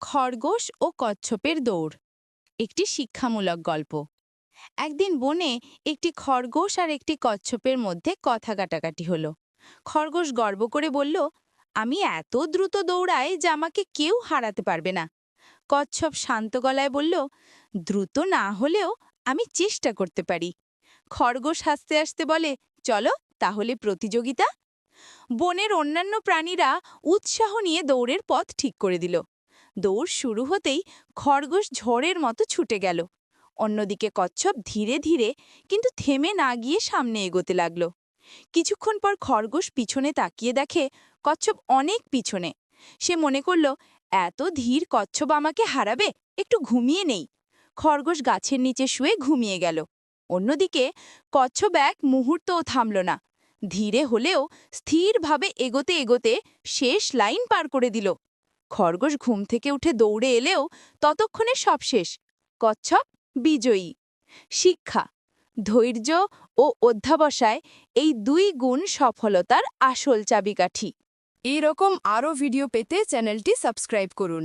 খরগোশ ও কচ্ছপের দৌড়। একটি শিক্ষামূলক গল্প। একদিন বনে একটি খরগোশ আর একটি কচ্ছপের মধ্যে কথা কাটাকাটি হলো। খরগোশ গর্ব করে বলল, আমি এত দ্রুত দৌড়াই যে আমাকে কেউ হারাতে পারবে না। কচ্ছপ শান্ত গলায় বলল, দ্রুত না হলেও আমি চেষ্টা করতে পারি। খরগোশ হাসতে হাসতে বলে, চলো তাহলে প্রতিযোগিতা? বনের অন্যান্য প্রাণীরা উৎসাহ নিয়ে দৌড়ের পথ ঠিক করে দিল। দৌড় শুরু হতেই খরগোশ ঝড়ের মতো ছুটে গেল। অন্যদিকে কচ্ছপ ধীরে ধীরে কিন্তু থেমে না গিয়ে সামনে এগোতে লাগল। কিছুক্ষণ পর খরগোশ পিছনে তাকিয়ে দেখে কচ্ছপ অনেক পিছনে। সে মনে করল, এত ধীর কচ্ছপ আমাকে হারাবে, একটু ঘুমিয়ে নেই। খরগোশ গাছের নিচে শুয়ে ঘুমিয়ে গেল। অন্যদিকে কচ্ছপ এক মুহূর্তও থামল না। ধীরে হলেও স্থিরভাবে এগোতে এগোতে শেষ লাইন পার করে দিল। খরগোশ ঘুম থেকে উঠে দৌড়ে এলেও ততক্ষণে সব শেষ। কচ্ছপ, বিজয়ী। শিক্ষা, ধৈর্য ও অধ্যাবসায় এই দুই গুণ সফলতার আসল চাবিকাঠি। এরকম আরও ভিডিও পেতে চ্যানেলটি সাবস্ক্রাইব করুন।